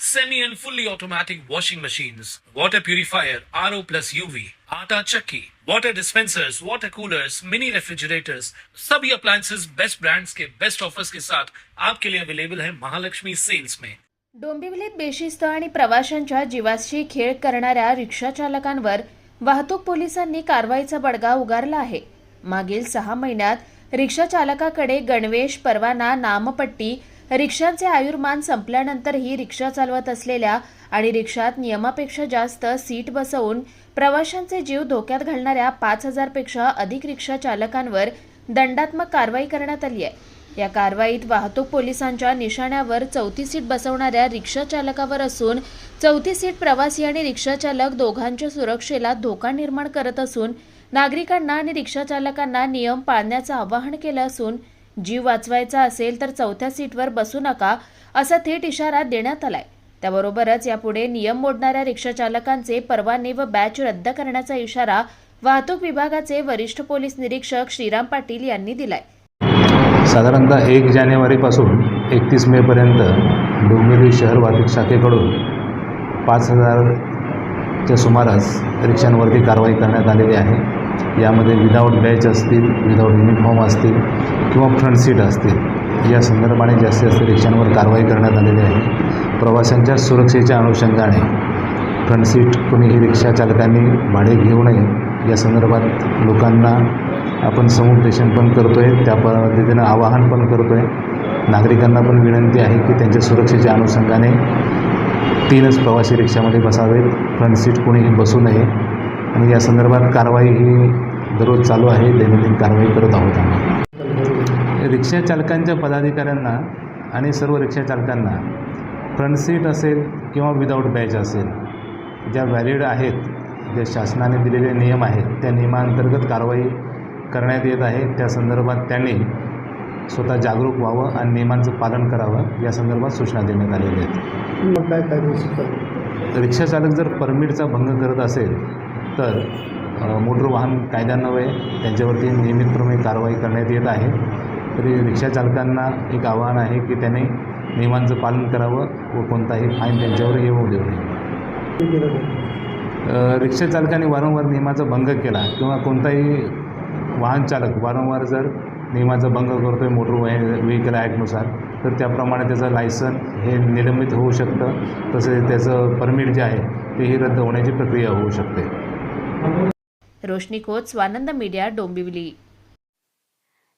semi and fully automatic washing machines, water purifier, RO plus UV, आटा चक्की, water dispensers, water coolers, mini refrigerators, सभी appliances best brands के best offers के साथ आपके लिए अवेलेबल है महालक्ष्मी सेल्स में डोंबिवलीत बेशिस्त आणि प्रवाशांच्या जीवाशी खेळ करणाऱ्या रिक्षा चालकांवर वाहतूक पोलिसांनी कारवाईचा बडगा उगारला आहे. मागील सहा महिन्यात रिक्षा चालकाकडे गणवेश परवाना नामपट्टी रिक्षांचे आयुर्मान संपल्यानंतरही रिक्षा चालवत असलेल्या आणि रिक्षात नियमापेक्षा जास्त सीट बसवून प्रवाशांचे जीव धोक्यात घालणाऱ्या पाच हजारपेक्षा अधिक रिक्षा चालकांवर दंडात्मक कारवाई करण्यात आली आहे. या कारवाईत वाहतूक पोलिसांच्या निशाण्यावर चौथी सीट बसवणाऱ्या रिक्षा चालकावर असून चौथी सीट प्रवासी आणि रिक्षा चालक दोघांच्या सुरक्षेला धोका निर्माण करत असून नागरिकांना आणि रिक्षा चालकांना नियम पाळण्याचं आवाहन केलं असून जीव वाचवायचा असेल तर चौथ्या सीटवर बसू नका असा थेट इशारा देण्यात आलाय. त्याबरोबरच यापुढे नियम मोडणाऱ्या रिक्षाचालकांचे परवाने व बॅच रद्द करण्याचा इशारा वाहतूक विभागाचे वरिष्ठ पोलीस निरीक्षक श्रीराम पाटील यांनी दिलाय. साधारणतः एक जानेवारीपासून एकतीस मेपर्यंत डोंबिवली शहर वाहतूक शाखेकडून पाच हजारच्या सुमारास रिक्षांवरती कारवाई करण्यात आलेली आहे. यामध्ये विदाऊट बॅच असतील विदाऊट युनिफॉर्म असतील किंवा फ्रंट सीट असतील या संदर्भाने जास्तीत जास्त रिक्षांवर कारवाई करण्यात आलेली आहे. प्रवाशांच्या सुरक्षेच्या अनुषंगाने फ्रंट सीट कोणीही रिक्षा चालकांनी भाडे घेऊ नये. या संदर्भात लोकांना आपण समुपदेशन पण करतो आहे त्या पद्धतीनं आवाहन पण करतो आहे नागरिकांना पण विनंती आहे की त्यांच्या सुरक्षेच्या अनुषंगाने तीनच प्रवासी रिक्षामध्ये बसावेत. फ्रंट सीट कोणीही बसू नये. आणि या संदर्भात कारवाई ही दररोज चालू आहे. दैनंदिन कारवाई करत आहोत आम्ही. रिक्षा चालकांच्या पदाधिकाऱ्यांना आणि सर्व रिक्षा चालकांना फ्रंट सीट असेल किंवा विदाऊट बॅच असेल ज्या व्हॅलिड आहेत जे शासनाने दिलेले नियम आहेत त्या नियमांतर्गत कारवाई करण्यात येत आहे. त्या संदर्भात त्यांनी स्वतः जागरूक व्हावं आणि नियमांचं पालन करावं या संदर्भात सूचना देण्यात आलेल्या आहेत. मग काय कारवाई? रिक्षा चालक जर परमिटचा भंग करत असेल तर मोटर वाहन कायद्यान्वये त्यांच्यावरती नियमितप्रमाणे कारवाई करण्यात येत आहे. तरी रिक्षा चालकांना एक आव्हान आहे की त्याने नियमांचं पालन करावं व कोणताही फाईन त्यांच्यावर येऊ देऊ नये. रिक्षाचालकाने रिक्षा चालकाने वारंवार नियमाचा भंग केला किंवा कोणताही वाहन चालक वारंवार जर नियमाचा भंग करतो आहे मोटर व्हे व्हेकल ॲक्टनुसार तर त्याप्रमाणे त्याचं लायसन हे निलंबित होऊ शकतं. तसेच त्याचं परमिट जे आहे तेही रद्द होण्याची प्रक्रिया होऊ शकते. रोशनी कोच स्वानंद मीडिया डोंबिवली.